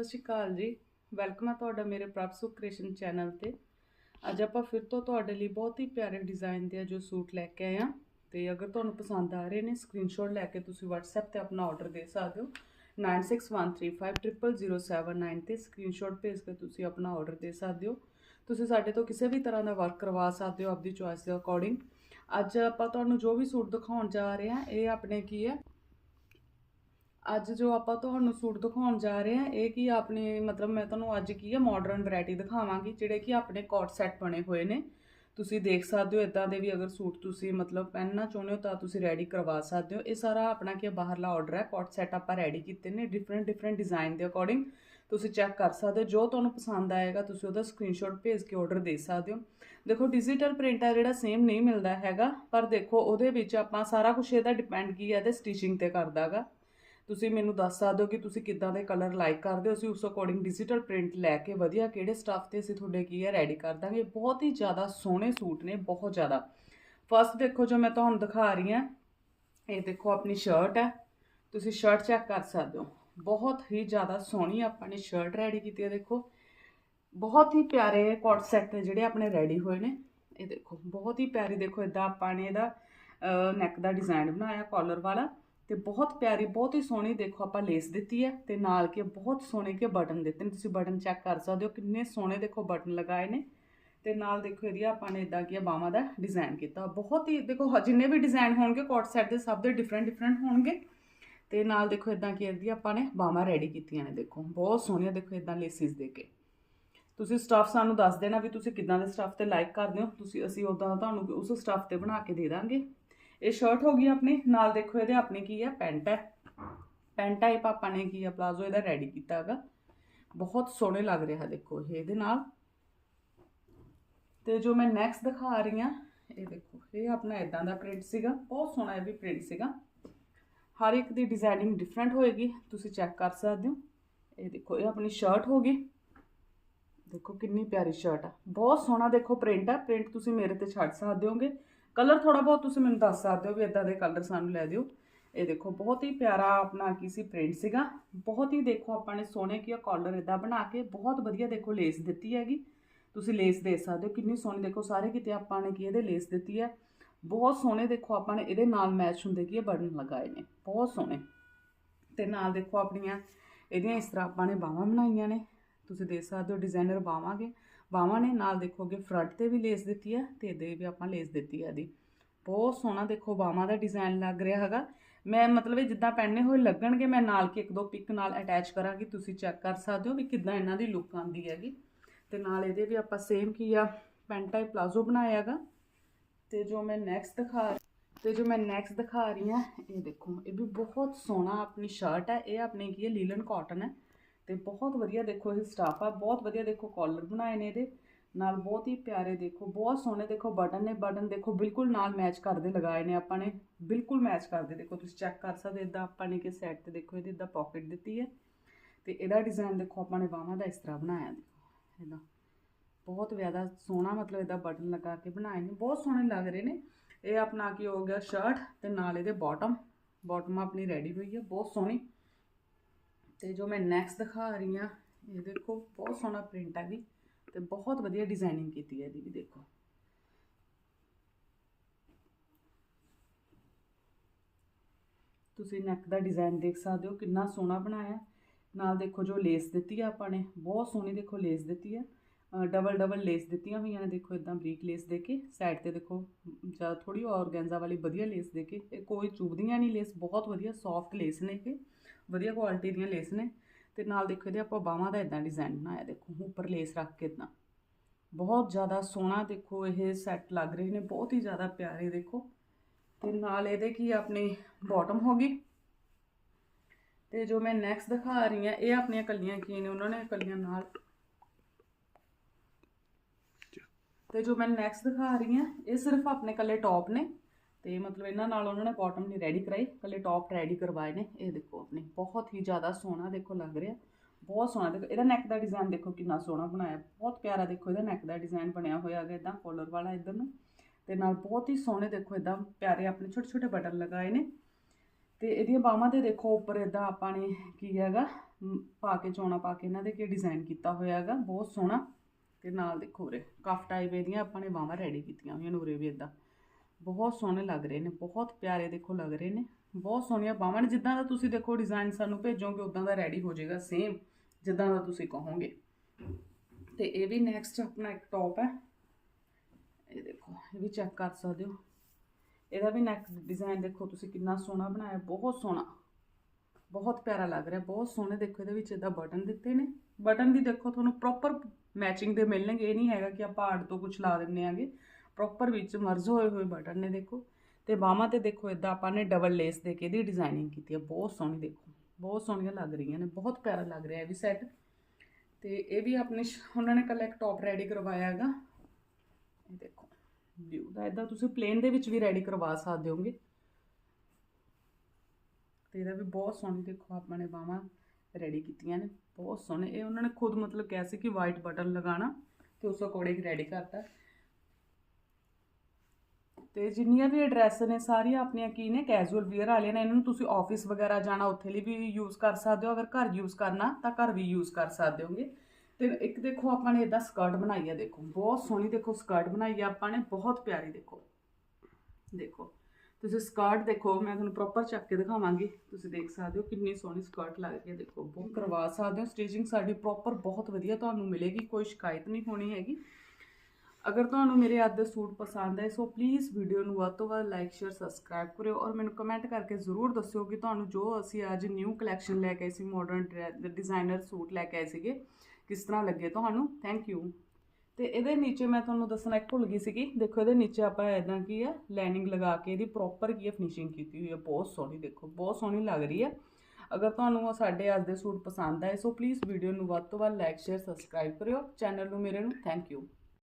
ਸਤਿ ਸ਼੍ਰੀ ਅਕਾਲ ਜੀ। ਵੈਲਕਮ ਹੈ ਤੁਹਾਡਾ ਮੇਰੇ ਪ੍ਰਭ ਸੁਖ ਚੈਨਲ ਤੇ। ਅੱਜ ਆਪਾਂ ਫਿਰ ਤੋਂ ਤੁਹਾਡੇ ਲਈ ਬਹੁਤ ਹੀ ਪਿਆਰੇ ਡਿਜ਼ਾਈਨ ਦੇ ਜੋ ਸੂਟ ਲੈ ਕੇ ਆਏ ਆ। ਤੇ ਅਗਰ ਤੁਹਾਨੂੰ ਪਸੰਦ ਆ ਰਹੇ ਨੇ ਸਕਰੀਨਸ਼ਾਟ ਲੈ ਕੇ ਤੁਸੀਂ WhatsApp ਤੇ ਆਪਣਾ ਆਰਡਰ ਦੇ ਸਕਦੇ ਹੋ। 9613500079 ਤੇ ਸਕਰੀਨਸ਼ਾਟ ਭੇਜ ਕੇ ਤੁਸੀਂ ਆਪਣਾ ਆਰਡਰ ਦੇ ਸਕਦੇ ਹੋ। ਤੁਸੀਂ ਸਾਡੇ ਤੋਂ ਕਿਸੇ ਵੀ ਤਰ੍ਹਾਂ ਦਾ ਵਰਕ ਕਰਵਾ ਸਕਦੇ ਹੋ ਆਪਦੀ ਚੋਇਸ ਦੇ ਅਕੋਰਡਿੰਗ ਅੱਜ ਆਪਾਂ ਤੁਹਾਨੂੰ ਜੋ ਵੀ ਸੂਟ ਦਿਖਾਉਣ ਜਾ ਰਹੇ ਹਾਂ ਇਹ ਆਪਣੇ ਕੀ ਹੈ ਅੱਜ ਜੋ ਆਪਾਂ ਤੁਹਾਨੂੰ ਸੂਟ ਦਿਖਾਉਣ ਜਾ ਰਹੇ ਹਾਂ, ਇਹ ਕੀ ਆਪਣੇ, ਮਤਲਬ ਮੈਂ ਤੁਹਾਨੂੰ ਅੱਜ ਕੀ ਆ ਮਾਡਰਨ ਵੈਰਾਈਟੀ ਦਿਖਾਵਾਂਗੀ, ਜਿਹੜੇ ਕਿ ਆਪਣੇ ਕੋਟ ਸੈੱਟ ਬਣੇ ਹੋਏ ਨੇ। ਤੁਸੀਂ ਦੇਖ ਸਕਦੇ ਹੋ ਇਦਾਂ ਦੇ ਵੀ ਅਗਰ ਸੂਟ ਤੁਸੀਂ ਮਤਲਬ ਪਹਿਨਣਾ ਚਾਹੁੰਦੇ ਹੋ, ਤਾਂ ਤੁਸੀਂ ਰੈਡੀ ਕਰਵਾ ਸਕਦੇ ਹੋ। ਇਹ ਸਾਰਾ ਆਪਣਾ ਕੀ ਬਾਹਰਲਾ ਆਰਡਰ ਹੈ। ਕੋਟ ਸੈੱਟ ਆਪਾਂ ਰੈਡੀ ਕੀਤੇ ਨੇ ਡਿਫਰੈਂਟ ਡਿਫਰੈਂਟ ਡਿਜ਼ਾਈਨ ਦੇ ਅਕੋਰਡਿੰਗ ਤੁਸੀਂ ਚੈੱਕ ਕਰ ਸਕਦੇ ਹੋ, ਜੋ ਤੁਹਾਨੂੰ ਪਸੰਦ ਆਏਗਾ, ਤੁਸੀਂ ਉਹਦਾ ਸਕਰੀਨਸ਼ਾਟ ਭੇਜ ਕੇ ਆਰਡਰ ਦੇ ਸਕਦੇ ਹੋ। ਦੇਖੋ ਡਿਜੀਟਲ ਪ੍ਰਿੰਟ ਹੈ ਜਿਹੜਾ ਸੇਮ ਨਹੀਂ ਮਿਲਦਾ ਹੈਗਾ, ਪਰ ਦੇਖੋ, ਉਹਦੇ ਵਿੱਚ ਆਪਾਂ ਸਾਰਾ ਕੁਝ ਇਹਦਾ ਡਿਪੈਂਡ ਕੀ ਹੈ ਤੇ ਸਟਿਚਿੰਗ ਤੇ ਕਰਦਾਗਾ। ਤੁਸੀਂ ਮੈਨੂੰ ਦੱਸ ਸਕਦੇ ਹੋ ਕਿ ਤੁਸੀਂ ਕਿੱਦਾਂ ਦੇ ਕਲਰ ਲਾਈਕ ਕਰਦੇ ਹੋ? ਅਸੀਂ ਉਸ ਅਕੋਰਡਿੰਗ ਡਿਜੀਟਲ ਪ੍ਰਿੰਟ ਲੈ ਕੇ ਵਧੀਆ ਕਿਹੜੇ ਸਟੱਫ ਤੇ ਅਸੀਂ ਤੁਹਾਡੇ ਕੀ ਹੈ ਰੈਡੀ ਕਰ ਦਾਂਗੇ? ਬਹੁਤ ਹੀ ਜ਼ਿਆਦਾ ਸੋਹਣੇ ਸੂਟ ਨੇ, ਬਹੁਤ ਜ਼ਿਆਦਾ। ਫਸਟ ਦੇਖੋ ਜੋ ਮੈਂ ਤੁਹਾਨੂੰ ਦਿਖਾ ਰਹੀ ਹਾਂ, ਇਹ ਦੇਖੋ ਆਪਣੀ ਸ਼ਰਟ ਹੈ। ਤੁਸੀਂ ਸ਼ਰਟ ਚੈੱਕ ਕਰ ਸਕਦੇ ਹੋ। ਬਹੁਤ ਹੀ ਜ਼ਿਆਦਾ ਸੋਹਣੀ ਆਪਾਂ ਨੇ ਸ਼ਰਟ ਰੈਡੀ ਕੀਤੀ ਹੈ, ਦੇਖੋ। ਬਹੁਤ ਹੀ ਪਿਆਰੇ ਕੋਟ ਸੈੱਟ ਨੇ ਜਿਹੜੇ ਆਪਣੇ ਰੈਡੀ ਹੋਏ ਨੇ। ਇਹ ਦੇਖੋ, ਬਹੁਤ ਹੀ ਪਿਆਰੀ ਦੇਖੋ ਇਦਾਂ ਆਪਾਂ ਨੇ ਇਹਦਾ ਨੈਕ ਦਾ ਡਿਜ਼ਾਈਨ ਬਣਾਇਆ ਕਾਲਰ ਵਾਲਾ। ਤੇ ਬਹੁਤ ਪਿਆਰੀ, ਬਹੁਤ ਹੀ ਸੋਹਣੀ ਦੇਖੋ ਆਪਾਂ ਲੇਸ ਦਿੱਤੀ ਹੈ ਤੇ ਨਾਲ ਕੇ ਬਹੁਤ ਸੋਹਣੇ ਕੇ ਬਟਨ ਦਿੱਤੇ ਨੇ। ਤੁਸੀਂ ਬਟਨ ਚੈੱਕ ਕਰ ਸਕਦੇ ਹੋ ਕਿੰਨੇ ਸੋਹਣੇ ਦੇਖੋ ਬਟਨ ਲਗਾਏ ਨੇ। ਤੇ ਨਾਲ ਦੇਖੋ ਇਹਦੀ ਆਪਾਂ ਨੇ ਇਦਾਂ ਕੀ ਬਾਹਾਂ ਦਾ ਡਿਜ਼ਾਈਨ ਕੀਤਾ। ਬਹੁਤ ਹੀ ਦੇਖੋ ਜਿੰਨੇ ਵੀ ਡਿਜ਼ਾਈਨ ਹੋਣਗੇ ਕੋਟ ਸੈਟ ਦੇ ਸਭ ਦੇ ਡਿਫਰੈਂਟ ਡਿਫਰੈਂਟ ਹੋਣਗੇ। ਤੇ ਨਾਲ ਦੇਖੋ ਇਦਾਂ ਕੀ ਇਹਦੀ ਆਪਾਂ ਨੇ ਬਾਹਾਂ ਰੈਡੀ ਕੀਤੀਆਂ ਨੇ ਦੇਖੋ। ਬਹੁਤ ਸੋਹਣੀਆਂ ਦੇਖੋ ਇਦਾਂ ਲੇਸਿਸ ਦੇ ਕੇ। ਤੁਸੀਂ ਸਟਾਫ ਸਾਨੂੰ ਦੱਸ ਦੇਣਾ ਵੀ ਤੁਸੀਂ ਕਿੱਦਾਂ ਦੇ ਸਟਾਫ ਤੇ ਲਾਈਕ ਕਰਦੇ ਹੋ। ਤੁਸੀਂ, ਅਸੀਂ ਉਦਾਂ ਤੁਹਾਨੂੰ ਉਸ ਸਟਾਫ ਤੇ ਬਣਾ ਕੇ ਦੇ ਦਾਂਗੇ। ਇਹ ਸ਼ਰਟ ਹੋ ਗਈ ਆਪਣੀ, ਨਾਲ ਦੇਖੋ ਇਹਦੇ ਆਪਣੀ ਕੀ ਆ, ਪੈਂਟ ਹੈ। ਪੈਂਟ ਟਾਈਪ ਆਪਾਂ ਨੇ ਕੀ ਆ ਪਲਾਜ਼ੋ ਇਹਦਾ ਰੈਡੀ ਕੀਤਾ ਹੈਗਾ। ਬਹੁਤ ਸੋਹਣੇ ਲੱਗ ਰਿਹਾ ਦੇਖੋ ਇਹ, ਇਹਦੇ ਨਾਲ। ਤੇ ਜੋ ਮੈਂ ਨੈਕਸਟ ਦਿਖਾ ਰਹੀ ਹਾਂ, ਇਹ ਦੇਖੋ, ਇਹ ਆਪਣਾ ਇਦਾਂ ਦਾ ਪ੍ਰਿੰਟ ਸੀਗਾ, ਬਹੁਤ ਸੋਹਣਾ ਇਹ ਵੀ ਪ੍ਰਿੰਟ ਸੀਗਾ। ਹਰ ਇੱਕ ਦੀ ਡਿਜ਼ਾਈਨਿੰਗ ਡਿਫਰੈਂਟ ਹੋਏਗੀ, ਤੁਸੀਂ ਚੈੱਕ ਕਰ ਸਕਦੇ ਹੋ। ਇਹ ਦੇਖੋ, ਇਹ ਆਪਣੀ ਸ਼ਰਟ ਹੋ ਗਈ। ਦੇਖੋ ਕਿੰਨੀ ਪਿਆਰੀ ਸ਼ਰਟ ਆ। ਬਹੁਤ ਸੋਹਣਾ ਦੇਖੋ ਪ੍ਰਿੰਟ ਆ ਪ੍ਰਿੰਟ ਤੁਸੀਂ ਮੇਰੇ ਤੇ ਛੱਡ ਸਕਦੇ ਹੋਗੇ। ਕਲਰ ਥੋੜਾ ਬਹੁਤ ਤੁਸੀਂ ਮੈਨੂੰ ਦੱਸ ਸਕਦੇ ਹੋ ਵੀ ਇਦਾਂ ਦੇ ਕਲਰ ਸਾਨੂੰ ਲੈ ਦਿਓ। ਇਹ ਦੇਖੋ, ਬਹੁਤ ਹੀ ਪਿਆਰਾ ਆਪਣਾ ਕੀ ਸੀ ਪ੍ਰਿੰਟ ਸੀਗਾ। ਬਹੁਤ ਹੀ ਦੇਖੋ ਆਪਾਂ ਨੇ ਸੋਹਣੇ ਕੀ ਕਾਲਰ ਇਦਾਂ ਬਣਾ ਕੇ ਬਹੁਤ ਵਧੀਆ ਦੇਖੋ ਲੇਸ ਦਿੱਤੀ ਹੈਗੀ। ਤੁਸੀਂ ਲੇਸ ਦੇ ਸਕਦੇ ਹੋ ਕਿੰਨੀ ਸੋਹਣੀ ਦੇਖੋ, ਸਾਰੇ ਕਿਤੇ ਆਪਾਂ ਨੇ ਕੀ ਇਹਦੇ ਲੇਸ ਦਿੱਤੀ ਹੈ ਬਹੁਤ ਸੋਹਣੇ ਦੇਖੋ ਆਪਾਂ ਨੇ ਇਹਦੇ ਨਾਲ ਮੈਚ ਹੁੰਦੇ ਕੀ ਬਟਨ ਲਗਾਏ ਨੇ, ਬਹੁਤ ਸੋਹਣੇ। ਤੇ ਨਾਲ ਦੇਖੋ ਆਪਣੀਆਂ ਇਹਦੀਆਂ ਇਸ ਤਰ੍ਹਾਂ ਆਪਾਂ ਨੇ ਬਾਹਾਂ ਬਣਾਈਆਂ ਨੇ। ਤੁਸੀਂ ਦੇਖ ਸਕਦੇ ਹੋ ਡਿਜ਼ਾਈਨਰ ਬਾਵਾਂਗੇ ਬਾਹਾਂ ਨੇ ਨਾਲ ਦੇਖੋਗੇ ਫਰੰਟ ਤੇ ਵੀ ਲੇਸ ਦਿੱਤੀ ਹੈ ਤੇ ਇਹਦੇ ਵੀ ਆਪਾਂ ਲੇਸ ਦਿੱਤੀ ਹੈ ਇਹਦੀ। ਬਹੁਤ ਸੋਹਣਾ ਦੇਖੋ ਬਾਹਾਂ ਦਾ ਡਿਜ਼ਾਈਨ ਲੱਗ ਰਿਹਾ ਹੈਗਾ। ਮੈਂ ਮਤਲਬ ਇਹ ਜਿੱਦਾਂ ਪਹਿਨੇ ਹੋਏ ਲੱਗਣਗੇ, ਮੈਂ ਨਾਲ ਕੇ ਇੱਕ ਦੋ ਪਿਕ ਨਾਲ ਅਟੈਚ ਕਰਾਂਗੀ, ਤੁਸੀਂ ਚੈੱਕ ਕਰ ਸਕਦੇ ਹੋ ਵੀ ਕਿੱਦਾਂ ਇਹਨਾਂ ਦੀ ਲੁੱਕ ਆਉਂਦੀ ਹੈਗੀ। ਤੇ ਨਾਲ ਇਹਦੇ ਵੀ ਆਪਾਂ ਸੇਮ ਕੀ ਆ ਪੈਂਟ ਟਾਈਪ ਪਲਾਜ਼ੋ ਬਣਾਇਆ ਹੈਗਾ। ਤੇ ਜੋ ਮੈਂ ਨੈਕਸਟ ਦਿਖਾ ਤੇ ਜੋ ਮੈਂ ਨੈਕਸਟ ਦਿਖਾ ਰਹੀ ਹਾਂ ਇਹ ਦੇਖੋ, ਇਹ ਵੀ ਬਹੁਤ ਸੋਹਣਾ ਆਪਣੀ ਸ਼ਰਟ ਹੈ ਇਹ ਆਪਣੀ ਕੀ ਹੈ ਲੀਲਨ ਕਾਟਨ ਹੈ ਤੇ ਬਹੁਤ ਵਧੀਆ ਦੇਖੋ ਇਹ ਸਟਾਫ ਆ, ਬਹੁਤ ਵਧੀਆ ਦੇਖੋ ਕਾਲਰ ਬਣਾਏ ਨੇ ਇਹਦੇ, ਨਾਲ ਬਹੁਤ ਹੀ ਪਿਆਰੇ ਦੇਖੋ, ਬਹੁਤ ਸੋਹਣੇ ਦੇਖੋ ਬਟਨ ਨੇ ਬਟਨ ਦੇਖੋ ਬਿਲਕੁਲ ਨਾਲ ਮੈਚ ਕਰਦੇ ਲਗਾਏ ਨੇ ਆਪਾਂ ਨੇ, ਬਿਲਕੁਲ ਮੈਚ ਕਰਦੇ ਦੇਖੋ, ਤੁਸੀਂ ਚੈੱਕ ਕਰ ਸਕਦੇ ਇਦਾਂ ਆਪਾਂ ਨੇ ਕਿ ਸੈਟ ਤੇ ਦੇਖੋ ਇਹਦੀ ਇਦਾਂ ਪਾਕਟ ਦਿੱਤੀ ਹੈ, ਤੇ ਇਹਦਾ ਡਿਜ਼ਾਈਨ ਦੇਖੋ ਆਪਾਂ ਨੇ ਬਾਹਾਂ ਦਾ ਇਸ ਤਰ੍ਹਾਂ ਬਣਾਇਆ ਦੇਖੋ, ਇਹਦਾ। ਬਹੁਤ ਜ਼ਿਆਦਾ ਸੋਹਣਾ ਮਤਲਬ ਇਹਦਾ ਬਟਨ ਲਗਾ ਕੇ ਬਣਾਏ ਨੇ, ਬਹੁਤ ਸੋਹਣੇ ਲੱਗ ਰਹੇ ਨੇ, ਇਹ ਆਪਣਾ ਕੀ ਹੋ ਗਿਆ ਸ਼ਰਟ ਤੇ ਨਾਲ ਇਹਦੇ ਬਾਟਮ ਬਾਟਮ ਆਪਣੀ ਰੈਡੀ ਹੋਈ ਹੈ, ਬਹੁਤ ਸੋਹਣੀ। ਤੇ ਜੋ ਮੈਂ ਨੈਕਸਟ ਦਿਖਾ ਰਹੀ ਹਾਂ, ਇਹ ਦੇਖੋ, ਬਹੁਤ ਸੋਹਣਾ ਪ੍ਰਿੰਟ ਹੈ ਵੀ ਤੇ ਬਹੁਤ ਵਧੀਆ ਡਿਜ਼ਾਈਨਿੰਗ ਕੀਤੀ ਹੈ ਇਹਦੀ ਵੀ, ਦੇਖੋ। ਤੁਸੀਂ ਨੈਕ ਦਾ ਡਿਜ਼ਾਈਨ ਦੇਖ ਸਕਦੇ ਹੋ, ਕਿੰਨਾ ਸੋਹਣਾ ਬਣਾਇਆ। ਨਾਲ ਦੇਖੋ ਜੋ ਲੇਸ ਦਿੱਤੀ ਹੈ ਆਪਾਂ ਨੇ, ਬਹੁਤ ਸੋਹਣੀ ਦੇਖੋ ਲੇਸ ਦਿੱਤੀ ਹੈ ਡਬਲ ਡਬਲ ਲੇਸ ਦਿੱਤੀਆਂ ਹੋਈਆਂ ਨੇ, ਦੇਖੋ ਇਦਾਂ ਬਰੀਕ ਲੇਸ ਦੇ ਕੇ ਸਾਈਡ ਤੇ ਦੇਖੋ, ਜਾਂ ਥੋੜੀ ਔਰਗੈਂਜ਼ਾ ਵਾਲੀ ਵਧੀਆ ਲੇਸ ਦੇ ਕੇ, ਇਹ ਕੋਈ ਚੁਭਦੀਆਂ ਨਹੀਂ ਲੇਸ ਬਹੁਤ ਵਧੀਆ ਸੌਫਟ ਲੇਸ ਨੇ ਇਹ, ਵਧੀਆ ਕੁਆਲਿਟੀ ਦੀਆਂ ਲੇਸ ਨੇ। ਤੇ ਨਾਲ ਦੇਖੋ ਇਹਦੇ ਆਪਾਂ ਬਾਹਾਂ ਦਾ ਇਦਾਂ ਡਿਜ਼ਾਈਨ ਬਣਾਇਆ, ਦੇਖੋ, ਉੱਪਰ ਲੇਸ ਰੱਖ ਕੇ ਇਦਾਂ ਬਹੁਤ ਜ਼ਿਆਦਾ ਸੋਹਣਾ ਦੇਖੋ ਇਹ ਸੈੱਟ ਲੱਗ ਰਹੇ ਨੇ, ਬਹੁਤ ਹੀ ਜ਼ਿਆਦਾ ਪਿਆਰੇ ਦੇਖੋ। ਤੇ ਨਾਲ ਇਹਦੇ ਕੀ ਆਪਣੀ ਬਾਟਮ ਹੋ ਗਈ। ਤੇ ਜੋ ਮੈਂ ਨੈਕਸਟ ਦਿਖਾ ਰਹੀ ਹਾਂ, ਇਹ ਆਪਣੀਆਂ ਕੱਲੀਆਂ ਕੀ ਨੇ, ਉਹਨਾਂ ਨੇ ਕੱਲੀਆਂ ਨਾਲ ਤੇ ਜੋ ਮੈਂ ਨੈਕਸਟ ਦਿਖਾ ਰਹੀ ਹਾਂ, ਇਹ ਸਿਰਫ ਆਪਣੇ ਕੱਲੇ ਟੌਪ ਨੇ। ਤੇ ਮਤਲਬ ਇਹਨਾਂ ਨਾਲ ਉਹਨਾਂ ਨੇ ਬਾਟਮ ਨਹੀਂ ਰੈਡੀ ਕਰਾਈ ਕੱਲੇ ਟੌਪ ਰੈਡੀ ਕਰਵਾਏ ਨੇ। ਇਹ ਦੇਖੋ ਆਪਣੇ, ਬਹੁਤ ਹੀ ਜ਼ਿਆਦਾ ਸੋਹਣਾ ਦੇਖੋ ਲੱਗ ਰਿਹਾ। ਬਹੁਤ ਸੋਹਣਾ ਦੇਖੋ, ਇਹਦਾ ਨੈਕ ਦਾ ਡਿਜ਼ਾਈਨ ਦੇਖੋ ਕਿੰਨਾ ਸੋਹਣਾ ਬਣਾਇਆ। ਬਹੁਤ ਪਿਆਰਾ ਦੇਖੋ ਇਹਦਾ ਨੈਕ ਦਾ ਡਿਜ਼ਾਈਨ ਬਣਿਆ ਹੋਇਆ ਹੈਗਾ ਇਦਾਂ ਕੋਲਰ ਵਾਲਾ ਇਧਰ ਨੂੰ। ਤੇ ਨਾਲ ਬਹੁਤ ਹੀ ਸੋਹਣੇ ਦੇਖੋ ਇਦਾਂ ਪਿਆਰੇ ਆਪਣੇ ਛੋਟੇ ਛੋਟੇ ਬਟਨ ਲਗਾਏ ਨੇ। ਤੇ ਇਹਦੀਆਂ ਬਾਹਾਂ ਤੇ ਦੇਖੋ ਉੱਪਰ ਇਦਾਂ ਆਪਾਂ ਨੇ ਕੀ ਹੈਗਾ ਪਾ ਕੇ ਚੋਣਾ ਪਾ ਕੇ ਇਹਨਾਂ ਦੇ ਕੀ ਡਿਜ਼ਾਈਨ ਕੀਤਾ ਹੋਇਆ ਹੈਗਾ। ਬਹੁਤ ਸੋਹਣਾ। ਤੇ ਨਾਲ ਦੇਖੋ ਉਰੇ ਕਫ ਟਾਈਪ ਇਹਦੀਆਂ ਆਪਾਂ ਨੇ ਬਾਹਾਂ ਰੈਡੀ ਕੀਤੀਆਂ ਹੋਈਆਂ ਨੂਰੇ ਵੀ ਇਦਾਂ ਬਹੁਤ ਸੋਹਣੇ ਲੱਗ ਰਹੇ ਨੇ, ਬਹੁਤ ਪਿਆਰੇ ਦੇਖੋ ਲੱਗ ਰਹੇ ਨੇ, ਬਹੁਤ ਸੋਹਣੀਆਂ ਬਾਹਾਂ ਨੇ, ਜਿੱਦਾਂ ਦਾ ਤੁਸੀਂ ਦੇਖੋ ਡਿਜ਼ਾਈਨ ਸਾਨੂੰ ਭੇਜੋਗੇ ਉਦਾਂ ਦਾ ਰੈਡੀ ਹੋ ਜਾਏਗਾ ਸੇਮ ਜਿੱਦਾਂ ਦਾ ਤੁਸੀਂ ਕਹੋਗੇ। ਤੇ ਇਹ ਵੀ ਨੈਕਸਟ ਆਪਣਾ ਇੱਕ ਟੌਪ ਹੈ। ਇਹ ਦੇਖੋ, ਇਹ ਵੀ ਚੈੱਕ ਕਰ ਸਕਦੇ ਹੋ। ਇਹਦਾ ਵੀ ਨੈਕ ਡਿਜ਼ਾਈਨ ਦੇਖੋ ਤੁਸੀਂ ਕਿੰਨਾ ਸੋਹਣਾ ਬਣਾਇਆ, ਬਹੁਤ ਸੋਹਣਾ। ਬਹੁਤ ਪਿਆਰਾ ਲੱਗ ਰਿਹਾ, ਬਹੁਤ ਸੋਹਣੇ ਦੇਖੋ ਇਹਦੇ ਵਿੱਚ ਇਹਦਾ ਬਟਨ ਦਿੱਤੇ ਨੇ। ਬਟਨ ਵੀ ਦੇਖੋ ਤੁਹਾਨੂੰ ਪ੍ਰੋਪਰ ਮੈਚਿੰਗ ਦੇ ਮਿਲਣਗੇ, ਇਹ ਨਹੀਂ ਹੈਗਾ ਕਿ ਆਪਾਂ ਆੜ ਤੋਂ ਕੁਝ ਲਾ ਦਿੰਨੇ ਆਗੇ। ਪ੍ਰੋਪਰ ਵਿੱਚ ਮਰਜ਼ ਹੋਏ ਹੋਏ ਬਟਨ ਨੇ ਦੇਖੋ। ਤੇ ਬਾਹਾਂ ਤੇ ਦੇਖੋ ਇਦਾਂ ਆਪਾਂ ਨੇ ਡਬਲ ਲੇਸ ਦੇ ਕੇ ਇਹਦੀ ਡਿਜ਼ਾਈਨਿੰਗ ਕੀਤੀ ਹੈ ਬਹੁਤ ਸੋਹਣੀ ਦੇਖੋ, ਬਹੁਤ ਸੋਹਣੀਆਂ ਲੱਗ ਰਹੀਆਂ ਨੇ, ਬਹੁਤ ਪਿਆਰਾ ਲੱਗ ਰਿਹਾ ਇਹ ਵੀ ਸੈੱਟ ਤੇ ਇਹ ਵੀ ਆਪਣੇ ਸ਼- ਉਹਨਾਂ ਨੇ ਕੱਲਾ ਇੱਕ ਟੌਪ ਰੈਡੀ ਕਰਵਾਇਆ ਹੈਗਾ। ਇਹ ਦੇਖੋ ਵਿਊ ਦਾ ਇਦਾਂ ਤੁਸੀਂ ਪਲੇਨ ਦੇ ਵਿੱਚ ਵੀ ਰੈਡੀ ਕਰਵਾ ਸਕਦੇ ਹੋਗੇ। ਤੇ ਇਹਦਾ ਵੀ ਬਹੁਤ ਸੋਹਣੀ ਦੇਖੋ ਆਪਾਂ ਨੇ ਬਾਹਾਂ। ਰੈਡੀ ਕੀਤੀਆਂ ਨੇ। ਬਹੁਤ ਸੋਹਣੇ। ਇਹ ਉਹਨਾਂ ਨੇ ਖੁਦ ਮਤਲਬ ਕਿਹਾ ਸੀ ਕਿ ਵਾਈਟ ਬਟਨ ਲਗਾਉਣਾ ਤੇ ਉਸ ਅਕੋਰਡਿੰਗ ਰੈਡੀ ਕਰਤਾ। ਤੇ ਜਿੰਨੀਆਂ ਵੀ ਐਡਰੈਸ ਨੇ, ਸਾਰੀਆਂ ਆਪਣੀਆਂ ਕੀ ਨੇ? ਕੈਜੂਅਲ ਵੀਅਰ ਵਾਲੀਆਂ ਨੇ। ਇਹਨਾਂ ਨੂੰ ਤੁਸੀਂ ਆਫਿਸ ਵਗੈਰਾ ਜਾਣਾ, ਉੱਥੇ ਲਈ ਵੀ ਯੂਜ਼ ਕਰ ਸਕਦੇ ਹੋ। ਅਗਰ ਘਰ ਯੂਜ਼ ਕਰਨਾ, ਤਾਂ ਘਰ ਵੀ ਯੂਜ਼ ਕਰ ਸਕਦੇ ਹੋਗੇ। ਤੇ ਇੱਕ ਦੇਖੋ, ਆਪਾਂ ਨੇ ਇਦਾਂ ਸਕਰਟ ਬਣਾਈ ਹੈ ਦੇਖੋ। ਬਹੁਤ ਸੋਹਣੀ ਦੇਖੋ ਸਕਰਟ ਬਣਾਈ ਹੈ ਆਪਾਂ ਨੇ। ਬਹੁਤ ਪਿਆਰੀ ਦੇਖੋ। ਦੇਖੋ। ਤੁਸੀਂ ਸਕਰਟ ਦੇਖੋ, ਮੈਂ ਤੁਹਾਨੂੰ ਪ੍ਰੋਪਰ ਚੱਕ ਕੇ ਦਿਖਾਵਾਂਗੀ। ਤੁਸੀਂ ਦੇਖ ਸਕਦੇ ਹੋ ਕਿੰਨੀ ਸੋਹਣੀ ਸਕਰਟ ਲੱਗ ਰਹੀ ਹੈ, ਦੇਖੋ, ਬਹੁਤ ਕਰਵਾ ਸਕਦੇ ਹੋ। ਸਟਿਚਿੰਗ ਸਾਡੀ ਪ੍ਰੋਪਰ ਬਹੁਤ ਵਧੀਆ ਤੁਹਾਨੂੰ ਮਿਲੇਗੀ, ਕੋਈ ਸ਼ਿਕਾਇਤ ਨਹੀਂ ਹੋਣੀ ਹੈਗੀ। ਅਗਰ ਤੁਹਾਨੂੰ ਮੇਰੇ ਅੱਜ ਦੇ ਸੂਟ ਪਸੰਦ ਆਏ, ਸੋ ਪਲੀਜ਼ ਵੀਡੀਓ ਨੂੰ ਵੱਧ ਤੋਂ ਵੱਧ ਲਾਈਕ ਸ਼ੇਅਰ ਸਬਸਕ੍ਰਾਈਬ ਕਰਿਓ ਔਰ ਮੈਨੂੰ ਕਮੈਂਟ ਕਰਕੇ ਜ਼ਰੂਰ ਦੱਸਿਓ ਕਿ ਤੁਹਾਨੂੰ ਜੋ ਅਸੀਂ ਅੱਜ ਨਿਊ ਕਲੈਕਸ਼ਨ ਲੈ ਕੇ ਆਏ ਸੀ ਮਾਡਰਨ ਡਿਜ਼ਾਈਨਰ ਸੂਟ ਲੈ ਕੇ ਆਏ ਸੀਗੇ, ਕਿਸ ਤਰ੍ਹਾਂ ਲੱਗੇ। ਤੁਹਾਨੂੰ ਥੈਂਕ ਯੂ ਤੇ ਇਹਦੇ ਨੀਚੇ ਮੈਂ ਤੁਹਾਨੂੰ ਦੱਸਣਾ ਇੱਕ ਭੁੱਲ ਗਈ ਸੀਗੀ। ਦੇਖੋ, ਇਹਦੇ ਨੀਚੇ ਆਪਾਂ ਇਦਾਂ ਕੀ ਹੈ ਲਾਈਨਿੰਗ ਲਗਾ ਕੇ ਇਹਦੀ ਪ੍ਰੋਪਰ ਕੀ ਹੈ ਫਿਨਿਸ਼ਿੰਗ ਕੀਤੀ ਹੋਈ ਹੈ ਬਹੁਤ ਸੋਹਣੀ ਦੇਖੋ, ਬਹੁਤ ਸੋਹਣੀ ਲੱਗ ਰਹੀ ਹੈ ਅਗਰ ਤੁਹਾਨੂੰ ਸਾਡੇ ਅੱਜ ਦੇ ਸੂਟ ਪਸੰਦ ਆਏ, ਸੋ ਪਲੀਜ਼ ਵੀਡੀਓ ਨੂੰ ਵੱਧ ਤੋਂ ਵੱਧ ਲਾਈਕ ਸ਼ੇਅਰ ਸਬਸਕ੍ਰਾਈਬ ਕਰਿਓ। ਚੈਨਲ ਨੂੰ ਮੇਰੇ ਨੂੰ ਥੈਂਕ ਯੂ